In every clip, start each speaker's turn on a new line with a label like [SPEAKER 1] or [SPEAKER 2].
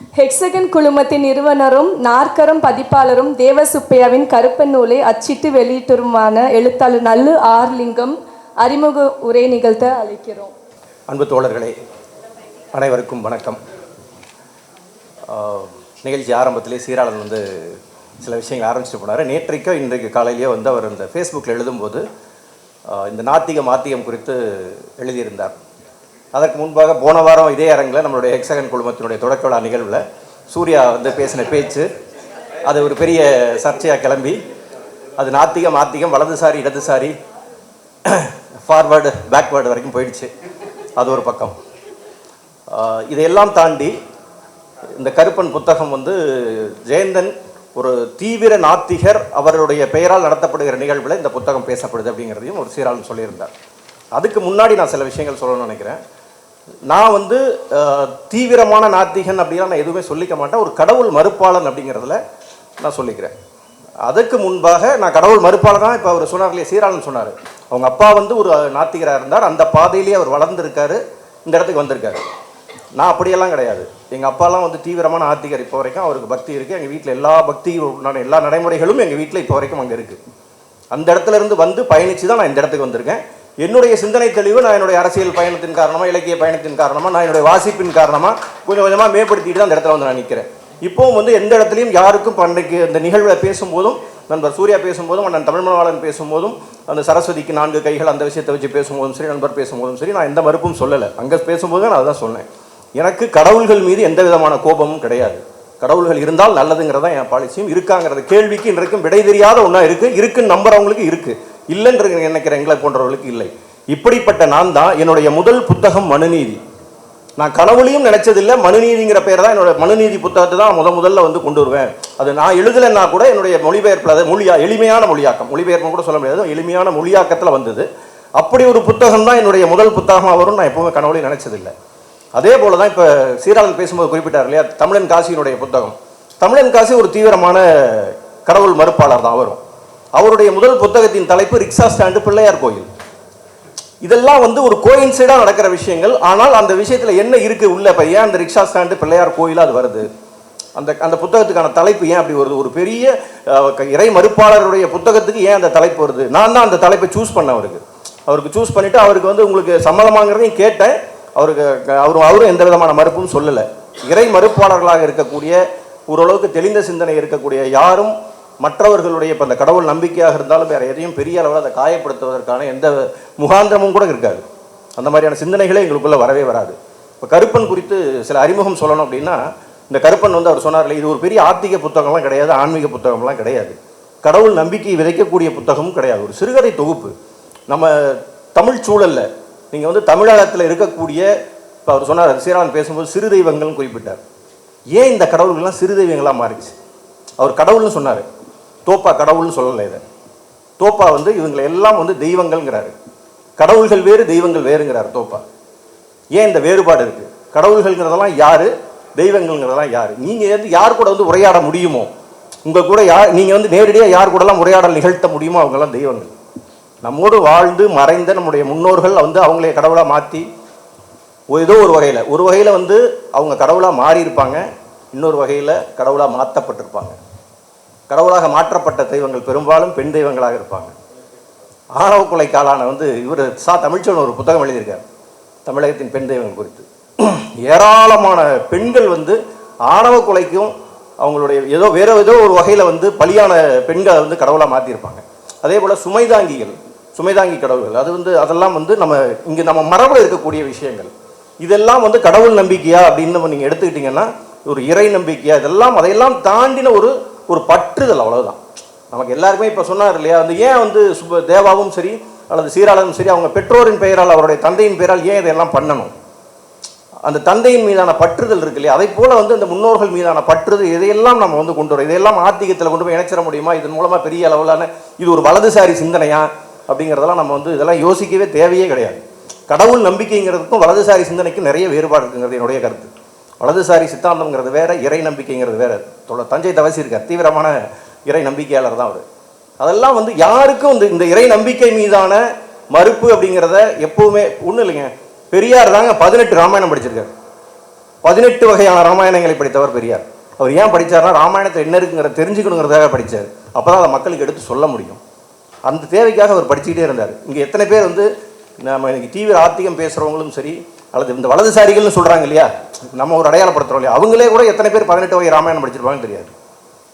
[SPEAKER 1] Hexagon குழுமத்தின் நிறுவனரும் நாற்கரம் பதிப்பாளரும் தேவசுப்பையாவின் கருப்பன் நூலை அச்சிட்டு வெளியிட்டருமான எழுத்தாளர் நல்லு ஆர்லிங்கம் அறிமுக உரை நிகழ்த்த அழைக்கிறோம்.
[SPEAKER 2] அன்பு தோழர்களே அனைவருக்கும் வணக்கம். நிகழ்ச்சி ஆரம்பத்திலே சீராளன் வந்து சில விஷயங்கள் ஆரம்பிச்சுட்டு போனார். நேற்றைக்கோ இன்றைக்கு காலையிலேயோ வந்து அவர் இந்த ஃபேஸ்புக்கில் எழுதும்போது இந்த நாத்திக மாத்திகம் குறித்து எழுதியிருந்தார். அதற்கு முன்பாக போன வாரம் இதே அரங்கில் நம்மளுடைய எக்ஸகன் குழுமத்தினுடைய தொடக்க விழா நிகழ்வில் சூர்யா வந்து பேசின பேச்சு அது ஒரு பெரிய சர்ச்சையாக கிளம்பி அது நாத்திகம் மாத்திகம் வலதுசாரி இடதுசாரி ஃபார்வேர்டு பேக்வேர்டு வரைக்கும் போயிடுச்சு. அது ஒரு பக்கம். இதையெல்லாம் தாண்டி இந்த கருப்பன் புத்தகம் வந்து ஜெயந்தன் ஒரு தீவிர நாத்திகர் அவருடைய பெயரால் நடத்தப்படுகிற நிகழ்வில் இந்த புத்தகம் பேசப்படுது அப்படிங்கிறதையும் ஒரு சீராளன் சொல்லியிருந்தார். அதுக்கு முன்னாடி நான் சில விஷயங்கள் சொல்லணும்னு நினைக்கிறேன். நான் வந்து தீவிரமான நாத்திகன் அப்படிலாம் நான் எதுவுமே சொல்லிக்க மாட்டேன். ஒரு கடவுள் மறுப்பாளன் அப்படிங்கிறதுல நான் சொல்லிக்கிறேன். அதுக்கு முன்பாக நான் கடவுள் மறுப்பாளர் தான் இப்போ அவர் சொன்னார் இல்லையா சீராளன் சொன்னார். அவங்க அப்பா வந்து ஒரு நாத்திகராக இருந்தார். அந்த பாதையிலேயே அவர் வளர்ந்துருக்காரு. இந்த இடத்துக்கு வந்திருக்காரு. நான் அப்படியெல்லாம் கிடையாது. எங்கள் அப்பாலாம் வந்து தீவிரமான ஆத்திகர் இப்போ வரைக்கும். அவருக்கு பக்தி இருக்குது எங்கள் வீட்டில் எல்லா பக்தியும் எல்லா நடைமுறைகளும் எங்கள் வீட்டில் இப்போ வரைக்கும் அங்கே இருக்குது அந்த இடத்துல இருந்து வந்து பயணித்து தான் நான் இந்த இடத்துக்கு வந்திருக்கேன். என்னுடைய சிந்தனை தெளிவு நான் என்னுடைய அரசியல் பயணத்தின் காரணமாக இலக்கிய பயணத்தின் காரணமாக நான் என்னுடைய வாசிப்பின் காரணமாக கொஞ்சம் கொஞ்சமாக மேம்படுத்திட்டு தான் அந்த இடத்துல வந்து நான் நிற்கிறேன் இப்போவும் வந்து எந்த இடத்துலையும் யாருக்கும் பண்டைக்கு இந்த நிகழ்வில் பேசும்போதும் நண்பர் சூர்யா பேசும்போதும் அண்ணன் தமிழ்மணவாளன் பேசும்போதும் அந்த சரஸ்வதிக்கு நான்கு கைகள் அந்த விஷயத்தை வச்சு பேசும்போதும் சரி நண்பர் பேசும்போதும் சரி நான் எந்த மறுப்பும் சொல்லலை. அங்கே பேசும்போது நான் அதான் சொன்னேன். எனக்கு கடவுள்கள் மீது எந்த விதமான கோபமும் கிடையாது. கடவுள்கள் இருந்தால் நல்லதுங்கிறதான் என் பாலிசியும் இருக்காங்கிறது. கேள்விக்கு இன்றைக்கும் விடை தெரியாத ஒன்றா இருக்குது இருக்குன்னு நம்புறவங்களுக்கு இருக்குது இல்லைன்ற நினைக்கிற எங்களை போன்றவர்களுக்கு இல்லை. இப்படிப்பட்ட நான் தான் என்னுடைய முதல் புத்தகம் மனுநீதி. நான் கனவுலையும் நினைச்சதில்லை மனுநீதிங்கிற பேர் தான் என்னோட மனுநீதி புத்தகத்தை தான் முத முதல்ல வந்து கொண்டு வருவேன். அது நான் எழுதலைன்னா கூட என்னுடைய மொழிபெயர்ப்பில் அது மொழியா எளிமையான மொழியாக்கம் மொழிபெயர்ப்பு கூட சொல்ல முடியாது எளிமையான மொழியாக்கத்தில் வந்தது. அப்படி ஒரு புத்தகம் தான் என்னுடைய முதல் புத்தகமாக வரும் நான் எப்பவுமே கனவுலையும் நினைச்சதில்லை. அதே போல தான் இப்போ சீராளன் பேசும்போது குறிப்பிட்டார் இல்லையா தமிழன் காசியினுடைய புத்தகம். தமிழன் காசி ஒரு தீவிரமான கடவுள் மறுப்பாளர் தான் வரும் அவருடைய முதல் புத்தகத்தின் தலைப்பு ரிக்ஷா ஸ்டாண்டு பிள்ளையார் கோயில். இதெல்லாம் வந்து ஒரு கோயின்சைடாக நடக்கிற விஷயங்கள். ஆனால் அந்த விஷயத்தில் என்ன இருக்குது உள்ள இப்போ ஏன் அந்த ரிக்ஷா ஸ்டாண்டு பிள்ளையார் கோயிலாக அது வருது. அந்த அந்த புத்தகத்துக்கான தலைப்பு ஏன் அப்படி வருது? ஒரு பெரிய இறை மறுப்பாளருடைய புத்தகத்துக்கு ஏன் அந்த தலைப்பு வருது? நான் தான் அந்த தலைப்பை சூஸ் பண்ண அவருக்கு. அவருக்கு சூஸ் பண்ணிவிட்டு அவருக்கு வந்து உங்களுக்கு சம்மதமாங்கிறதையும் கேட்டேன். அவருக்கு அவரும் அவரும் எந்த விதமான மறுப்பும் சொல்லலை. இறை மறுப்பாளர்களாக இருக்கக்கூடிய ஓரளவுக்கு தெளிந்த சிந்தனை இருக்கக்கூடிய யாரும் மற்றவர்களுடைய இப்போ அந்த கடவுள் நம்பிக்கையாக இருந்தாலும் வேறு எதையும் பெரிய அளவில் அதை காயப்படுத்துவதற்கான எந்த முகாந்திரமும் கூட இருக்காது. அந்த மாதிரியான சிந்தனைகளே எங்களுக்குள்ளே வரவே வராது. இப்போ கருப்பன் குறித்து சில அறிமுகம் சொல்லணும் அப்படின்னா இந்த கருப்பன் வந்து அவர் சொன்னார்ல இது ஒரு பெரிய ஆத்திக புத்தகம்லாம் கிடையாது ஆன்மீக புத்தகம்லாம் கிடையாது. கடவுள் நம்பிக்கை விதைக்கக்கூடிய புத்தகமும் கிடையாது. ஒரு சிறுகதை தொகுப்பு. நம்ம தமிழ் சூழலில் நீங்கள் வந்து தமிழகத்தில் இருக்கக்கூடிய இப்போ அவர் சொன்னார் சீரான் பேசும்போது சிறு தெய்வங்கள்னு குறிப்பிட்டார். ஏன் இந்த கடவுள்கள்லாம் சிறு தெய்வங்களாக மாறிச்சு அவர் கடவுள்னு சொன்னார். தோப்பா கடவுள்னு சொல்லலை இதை. தோப்பா வந்து இவங்களை எல்லாம் வந்து தெய்வங்கள்ங்கிறாரு. கடவுள்கள் வேறு தெய்வங்கள் வேறுங்கிறார் தோப்பா. ஏன் இந்த வேறுபாடு இருக்கு? கடவுள்கள்ங்கிறதெல்லாம் யாரு? தெய்வங்கள்ங்கிறதெல்லாம் யார்? நீங்கள் வந்து யார் கூட வந்து உரையாட முடியுமோ? உங்கள் கூட யார் நீங்கள் வந்து நேரடியாக யார் கூடலாம் உரையாடல் நிகழ்த்த முடியுமோ அவங்கெல்லாம் தெய்வங்கள். நம்மோடு வாழ்ந்து மறைந்த நம்முடைய முன்னோர்கள் வந்து அவங்களே கடவுளாக மாற்றி ஏதோ ஒரு வகையில் ஒரு வகையில் வந்து அவங்க கடவுளாக மாறியிருப்பாங்க இன்னொரு வகையில் கடவுளாக மாற்றப்பட்டிருப்பாங்க கடவுளாக மாற்றப்பட்ட தெய்வங்கள் பெரும்பாலும் பெண் தெய்வங்களாக இருப்பாங்க. ஆணவ கொலைக்காலான காலான வந்து இவர் சா தமிழ்ச்சன் ஒரு புத்தகம் எழுதியிருக்கார். தமிழகத்தின் பெண் தெய்வங்கள் குறித்து. ஏராளமான பெண்கள் வந்து ஆணவ கொலைக்கும் அவங்களுடைய ஏதோ வேறு ஏதோ ஒரு வகையில் வந்து பலியான பெண்களை வந்து கடவுளாக மாற்றிருப்பாங்க அதே போல் சுமைதாங்கிகள் சுமைதாங்கி கடவுள்கள் அது வந்து அதெல்லாம் வந்து நம்ம இங்கே நம்ம மரபில் இருக்கக்கூடிய விஷயங்கள். இதெல்லாம் வந்து கடவுள் நம்பிக்கையா அப்படின்னு நீங்கள் எடுத்துக்கிட்டிங்கன்னா ஒரு இறை நம்பிக்கையா இதெல்லாம் அதையெல்லாம் தாண்டின ஒரு ஒரு பற்றுதல் அவ்வளவுதான். நமக்கு எல்லாருக்குமே இப்போ சொன்னார் இல்லையா வந்து ஏன் வந்து சுப தேவாவும் சரி அல்லது சீராளனும் சரி அவங்க பெற்றோரின் பெயரால் அவருடைய தந்தையின் பெயரால் ஏன் இதெல்லாம் பண்ணணும்? அந்த தந்தையின் மீதான பற்றுதல் இருக்கு இல்லையா அதை போல வந்து அந்த முன்னோர்கள் மீதான பற்றுதல் இதையெல்லாம் நம்ம வந்து கொண்டு வரோம் இதையெல்லாம் ஆத்திகத்தில் கொண்டு போய் இணைச்சிட முடியுமா? இதன் மூலமாக பெரிய அளவிலான இது ஒரு வலதுசாரி சிந்தனையா? அப்படிங்கிறதெல்லாம் நம்ம வந்து இதெல்லாம் யோசிக்கவே தேவையே கிடையாது. கடவுள் நம்பிக்கைங்கிறதுக்கும் வலதுசாரி சிந்தனைக்கும் நிறைய வேறுபாடு இருக்குங்கிறது என்னுடைய கருத்து. வலதுசாரி சித்தாந்தம்ங்கிறது வேற இறை நம்பிக்கைங்கிறது வேற. தொல- தஞ்சை தவசி இருக்கார் தீவிரமான இறை நம்பிக்கையாளர் தான் அவர். அதெல்லாம் வந்து யாருக்கும் வந்து இந்த இறை நம்பிக்கை மீதான மறுப்பு அப்படிங்கிறத எப்பவுமே ஒன்றும் இல்லைங்க. பெரியார் தாங்க பதினெட்டு ராமாயணம் படிச்சிருக்காரு. பதினெட்டு வகையான ராமாயணங்களை படித்தவர் பெரியார். அவர் ஏன் படித்தார்னா ராமாயணத்தில் என்ன இருக்குங்கிறத தெரிஞ்சுக்கணுங்கிறதாக அப்போ தான் அதை மக்களுக்கு எடுத்து சொல்ல முடியும். அந்த தேவைக்காக அவர் படிச்சுக்கிட்டே இருந்தார். இங்கே எத்தனை பேர் வந்து நம்ம இன்னைக்கு டிவியில் ஆத்திகம் பேசுகிறவங்களும் சரி அல்லது இந்த வலதுசாரிகள்னு சொல்கிறாங்க இல்லையா? நம்ம ஒரு அடையாளப்படுத்துறோம் இல்லையா? அவங்களே கூட எத்தனை பேர் பதினெட்டு வகை ராமாயணம் படிச்சிருப்பாங்கன்னு தெரியாது.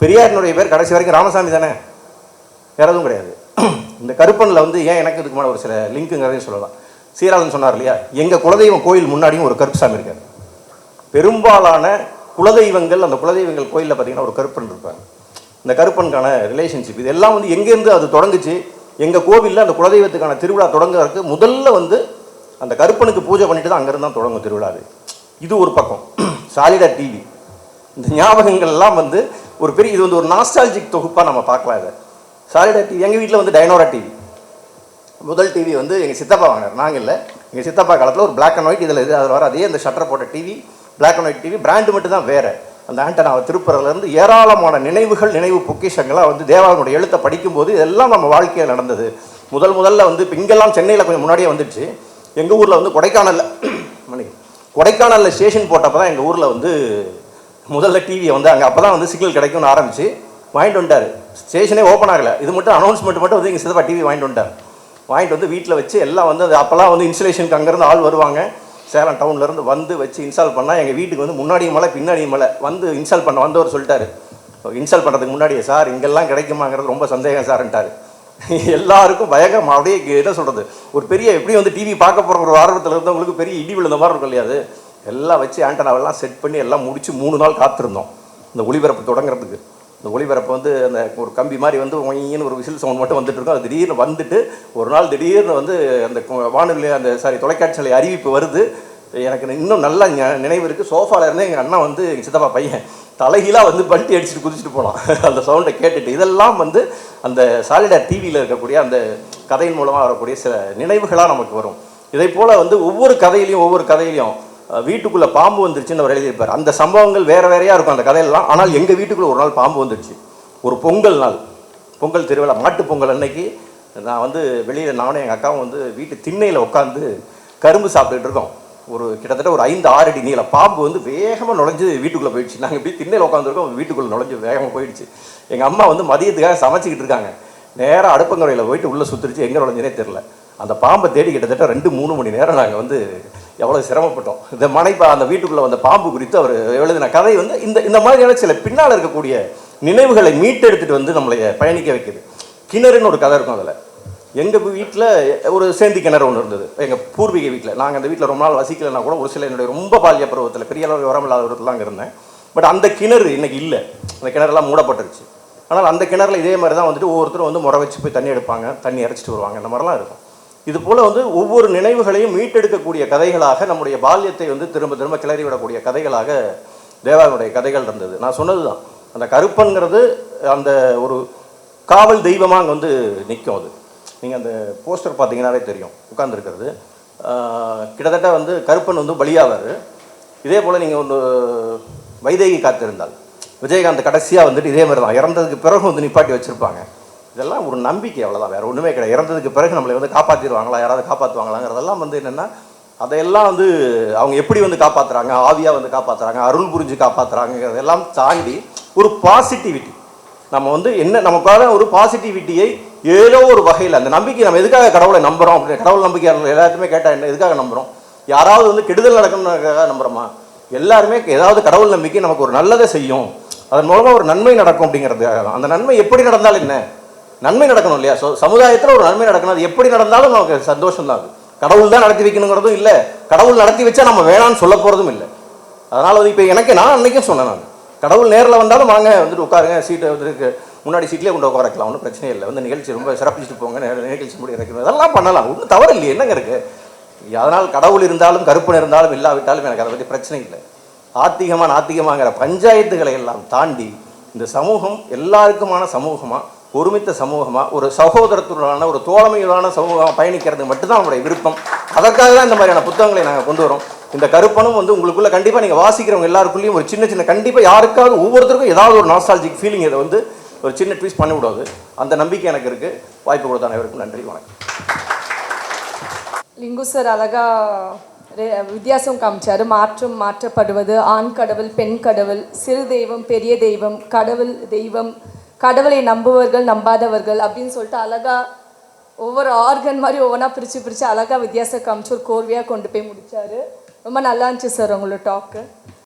[SPEAKER 2] பெரியாரினுடைய பேர் கடைசி வரைக்கும் ராமசாமி தானே? வேற எதுவும் கிடையாது. இந்த கருப்பனில் வந்து ஏன் எனக்கு இதுக்கு மேலே ஒரு சில லிங்க்குங்கிறதையும் சொல்லலாம். சீராளன் சொன்னார் இல்லையா? எங்கள் குலதெய்வம் கோயில் முன்னாடியும் ஒரு கருப்புசாமி இருக்கார். பெரும்பாலான குலதெய்வங்கள் அந்த குலதெய்வங்கள் கோயிலில் பார்த்தீங்கன்னா ஒரு கருப்பன் இருப்பாங்க. இந்த கருப்பனுக்கான ரிலேஷன்ஷிப் இதெல்லாம் வந்து எங்கேருந்து அது தொடங்குச்சு? எங்கள் கோவிலில் அந்த குலதெய்வத்துக்கான திருவிழா தொடங்குறதுக்கு முதல்ல வந்து அந்த கருப்பனுக்கு பூஜை பண்ணிட்டு தான் அங்கேருந்து தான் தொடங்கும் திருவிழாவே இது ஒரு பக்கம். சாலிடா டிவி இந்த ஞாபகங்கள்லாம் வந்து ஒரு பெரிய இது வந்து ஒரு நாஸ்டாலஜிக் தொகுப்பாக நம்ம பார்க்கலாம் இதை. சாலிடா டிவி எங்கள் வீட்டில் வந்து டைனோரா டிவி முதல் டிவி வந்து எங்கள் சித்தப்பா வாங்கினார். நாங்கள் இல்லை. எங்கள் சித்தப்பா காலத்தில் ஒரு பிளாக் அண்ட் ஒயிட் இதில் இது அதில் வர அதே அந்த ஷட்டர் போட்ட TV black and white TV brand மட்டும் தான் வேறு. அந்த ஆண்டனாவை திருப்புறதுலேருந்து ஏராளமான நினைவுகள் நினைவு பொக்கிஷங்களாக வந்து தேவாவினுடைய எழுத்தை படிக்கும்போது இதெல்லாம் நம்ம வாழ்க்கையில் நடந்தது. முதல் முதல்ல வந்து இப்போ இங்கெல்லாம் சென்னையில் கொஞ்சம் முன்னாடியே வந்துடுச்சு. எங்கள் ஊரில் வந்து கொடைக்கானலில் மணி கொடைக்கானலில் ஸ்டேஷன் போட்டப்போ தான் எங்கள் ஊரில் வந்து முதல்ல டிவியை வந்து அங்கே அப்போ தான் வந்து சிக்னல் கிடைக்கும்னு ஆரம்பித்து வாங்கிட்டு வந்துட்டார். ஸ்டேஷனே ஓப்பன் ஆகலை. இது மட்டும் அனௌன்ஸ்மெண்ட் மட்டும் வந்து எங்கள் சிதப்பா டிவி வாங்கிட்டு வந்துட்டார். வாங்கிட்டு வந்து வீட்டில் வச்சு எல்லாம் வந்து அது அப்போல்லாம் வந்து இன்ஸ்டலேஷனுக்கு அங்கேருந்து ஆள் வருவாங்க. சேலம் டவுன்லேருந்து வந்து வச்சு இன்ஸ்டால் பண்ணால் எங்கள் வீட்டுக்கு வந்து முன்னாடியும் மலை பின்னாடியும் மலை வந்து இன்ஸ்டால் பண்ண வந்தவர் சொல்லிட்டாரு. இன்ஸ்டால் பண்ணுறதுக்கு முன்னாடியே சார் இங்கெல்லாம் கிடைக்குமாங்கிறது ரொம்ப சந்தேகம் சார்ன்ட்டார். எல்லாருக்கும் பயங்கரம் அப்படியே என்ன சொல்கிறது ஒரு பெரிய எப்படி வந்து டிவி பார்க்க போகிற ஒரு ஆர்வத்தில் இருந்தவங்களுக்கு பெரிய இடி விழுந்த மாதிரி இருக்கும் இல்லையா எல்லாம் வச்சு ஆண்டனாவெல்லாம் செட் பண்ணி எல்லாம் முடித்து மூணு நாள் காத்திருந்தோம். இந்த ஒளிபரப்பு தொடங்குறதுக்கு. இந்த ஒளிபரப்பு வந்து அந்த ஒரு கம்பி மாதிரி வந்து ஒயின்னு ஒரு விசில் சவுண்ட் மட்டும் வந்துட்டு இருக்கும். அது திடீர்னு வந்துட்டு ஒரு நாள் திடீர்னு வந்து அந்த வானொலி அந்த சாரி தொலைக்காட்சியில அறிவிப்பு வருது. எனக்கு இன்னும் நல்லா நினைவு இருக்குது சோஃபாவில் இருந்து எங்கள் அண்ணா வந்து எங்கள் சித்தப்பா பையன் தலைகீழாக வந்து பல்ட்டி அடிச்சுட்டு குதிச்சுட்டு போகலாம் அந்த சவுண்டை கேட்டுட்டு இதெல்லாம் வந்து அந்த சாலிடா டிவியில் இருக்கக்கூடிய அந்த கதையின் மூலமாக வரக்கூடிய சில நினைவுகளாக நமக்கு வரும். இதை போல் வந்து ஒவ்வொரு கதையிலையும் ஒவ்வொரு கதையிலையும் வீட்டுக்குள்ளே பாம்பு வந்துருச்சுன்னு அவர் எழுதியிருப்பார். அந்த சம்பவங்கள் வேறு வேறையாக இருக்கும் அந்த கதையெல்லாம். ஆனால் எங்கள் வீட்டுக்குள்ளே ஒரு நாள் பாம்பு வந்துருச்சு. ஒரு பொங்கல் நாள். பொங்கல் திருவிழா மாட்டு பொங்கல் அன்னைக்கு நான் வந்து வெளியில் நானும் எங்கள் அக்காவும் வந்து வீட்டு திண்ணையில் உட்காந்து கரும்பு சாப்பிட்டுட்டு இருக்கோம். ஒரு கிட்டத்தட்ட ஒரு ஐந்து ஆறு அடி நீளம். பாம்பு வந்து வேகமாக நுழைஞ்சு வீட்டுக்குள்ளே போயிடுச்சு. நாங்கள் இப்படி திண்ணையில் உட்காந்துருக்கோம் வீட்டுக்குள்ளே நுழைஞ்சு வேகமாக போயிடுச்சு. எங்கள் அம்மா வந்து மதியத்துக்காக சமைச்சிக்கிட்டு இருக்காங்க. நேராக அடுப்பங்கரையில் போயிட்டு உள்ளே சுற்றிருச்சு எங்கே நுழைஞ்சனே தெரில அந்த பாம்பை தேடி கிட்டத்தட்ட ரெண்டு மூணு மணி நேரம் நாங்கள் வந்து எவ்வளோ சிரமப்பட்டோம். இந்த மனைப்பா அந்த வீட்டுக்குள்ளே வந்த பாம்பு குறித்து அவர் எழுதின கதை வந்து இந்த இந்த மாதிரியான சில பின்னால் இருக்கக்கூடிய நினைவுகளை மீட்டெடுத்துட்டு வந்து நம்மளை பயணிக்க வைக்குது. கிணறுன்னு ஒரு கதை இருக்கும் அதில். எங்கள் வீட்டில் ஒரு சேந்தி கிணறு ஒன்று இருந்தது. எங்கள் பூர்வீக வீட்டில் நாங்கள் அந்த வீட்டில் ரொம்ப நாள் வசிக்கலைன்னா கூட ஒரு சில என்னுடைய ரொம்ப பால்ய பருவத்தில் பெரிய அளவு விவரம் இல்லாத விதத்தில் அங்கே இருந்தேன். பட் அந்த கிணறு இன்னைக்கு இல்லை. அந்த கிணறுலாம் மூடப்பட்டுருச்சு. ஆனால் அந்த கிணறுல இதே மாதிரி தான் வந்துட்டு ஒவ்வொருத்தரும் வந்து முறை வச்சு போய் தண்ணி எடுப்பாங்க தண்ணி அரைச்சிட்டு வருவாங்க. அந்த மாதிரிலாம் இருக்கும். இது போல் வந்து ஒவ்வொரு நினைவுகளையும் மீட்டெடுக்கக்கூடிய கதைகளாக நம்முடைய பால்யத்தை வந்து திரும்ப திரும்ப கிளறி விடக்கூடிய கதைகளாக தேவாவுடைய கதைகள் இருந்தது. நான் சொன்னது தான் அந்த கருப்பன்கிறது அந்த ஒரு காவல் தெய்வமாக அங்கே வந்து நிற்கும் அது. நீங்கள் அந்த போஸ்டர் பார்த்தீங்கன்னாவே தெரியும் உட்காந்துருக்கிறது கிட்டத்தட்ட வந்து கருப்பன் வந்து பலியாவார். இதே போல் நீங்கள் ஒன்று வைதேகி காத்திருந்தால் விஜயகாந்த் கடைசியாக வந்துட்டு இதே மாதிரி தான் இறந்ததுக்கு பிறகு வந்து நிப்பாட்டி வச்சுருப்பாங்க. இதெல்லாம் ஒரு நம்பிக்கை அவ்வளோதான் வேறு ஒன்றுமே கிடையாது. இறந்ததுக்கு பிறகு நம்மளை வந்து காப்பாற்றிடுவாங்களா யாராவது காப்பாற்றுவாங்களாங்கிறதெல்லாம் வந்து என்னென்னா அதையெல்லாம் வந்து அவங்க எப்படி வந்து காப்பாற்றுறாங்க ஆவியாக வந்து காப்பாற்றுறாங்க அருள் புரிஞ்சு காப்பாற்றுறாங்கிறதெல்லாம் தாண்டி ஒரு பாசிட்டிவிட்டி நம்ம வந்து என்ன நமக்காக ஒரு பாசிட்டிவிட்டியை ஏதோ ஒரு வகையில் அந்த நம்பிக்கை நம்ம எதுக்காக கடவுளை நம்புகிறோம் அப்படின்னு கடவுள் நம்பிக்கை எல்லாத்தையுமே கேட்டால் என்ன எதுக்காக நம்புகிறோம் யாராவது வந்து கெடுதல் நடக்கணும்னுக்காக நம்புறோமா? எல்லாருமே ஏதாவது கடவுள் நம்பிக்கை நமக்கு ஒரு நல்லதை செய்யும். அதன் மூலமாக ஒரு நன்மை நடக்கும் அப்படிங்கிறதுக்காக தான். அந்த நன்மை எப்படி நடந்தாலும் என்ன? நன்மை நடக்கணும் இல்லையா? ஸோ சமுதாயத்தில் ஒரு நன்மை நடக்கணும். அது எப்படி நடந்தாலும் நமக்கு சந்தோஷம் தான் அது. கடவுள் தான் நடத்தி வைக்கணுங்கிறதும் இல்லை. கடவுள் நடத்தி வச்சா நம்ம வேணாம்னு சொல்ல போகிறதும் இல்லை. அதனால் வந்து இப்போ எனக்கு நான் அன்றைக்கும் சொன்னேன் நான். கடவுள் நேரில் வந்தாலும் வாங்க வந்துட்டு உட்காருங்க சீட்டை வந்துருக்கு முன்னாடி சீட்லேயே கொண்டு உட்கார வைக்கலாம் ஒன்றும் பிரச்சனை இல்லை. வந்து நிகழ்ச்சி ரொம்ப சிறப்பிச்சுட்டு போங்க நிகழ்ச்சி முடி இறக்கணும் அதெல்லாம் பண்ணலாம். ஒன்றும் தவறு இல்லையே என்னங்க இருக்குது அதனால் கடவுள் இருந்தாலும் கருப்பன் இருந்தாலும் இல்லாவிட்டாலும் எனக்கு அதை பற்றி பிரச்சனை இல்லை. ஆத்திகமாக நாத்திகமாகிற பஞ்சாயத்துகளை எல்லாம் தாண்டி இந்த சமூகம் எல்லாருக்குமான சமூகமாக ஒருமித்த சமூகமாக ஒரு சகோதரத்துடனான ஒரு தோழமையுடனான சமூகமாக பயணிக்கிறது மட்டும்தான் நம்முடைய விருப்பம். அதற்காக தான் இந்த மாதிரியான புத்தகங்களை நாங்கள் கொண்டு வரோம். இந்த கருப்பனும் வந்து உங்களுக்குள்ள கண்டிப்பாக நீங்கள் வாசிக்கிறவங்க எல்லாருக்குள்ளேயும் ஒரு சின்ன சின்ன கண்டிப்பாக யாருக்காவது ஒவ்வொருத்தருக்கும் ஏதாவது ஒரு நாஸ்டாலஜிக் ஃபீலிங் இதை வந்து ஒரு சின்ன ட்வீஸ் பண்ணி விடாது அந்த நம்பிக்கை எனக்கு இருக்குது வாய்ப்பு கொடுத்த அனைவருக்கும் நன்றி வணக்கம்.
[SPEAKER 1] லிங்கு சார் அழகா வித்தியாசம் காமிச்சார். மாற்றம் மாற்றப்படுவது ஆண் கடவுள் பெண் கடவுள் சிறு தெய்வம் பெரிய தெய்வம் கடவுள் தெய்வம் கடவுளை நம்புவர்கள் நம்பாதவர்கள் அப்படின்னு சொல்லிட்டு அழகாக ஒவ்வொரு ஆர்கன் மாதிரி ஒவ்வொன்றா பிரித்து பிரித்து அழகா வித்தியாசம் காமிச்சு ஒரு கோர்வையாக கொண்டு போய் முடித்தார் ரொம்ப நல்லா இருந்துச்சு சார் உங்களோட டாக்கு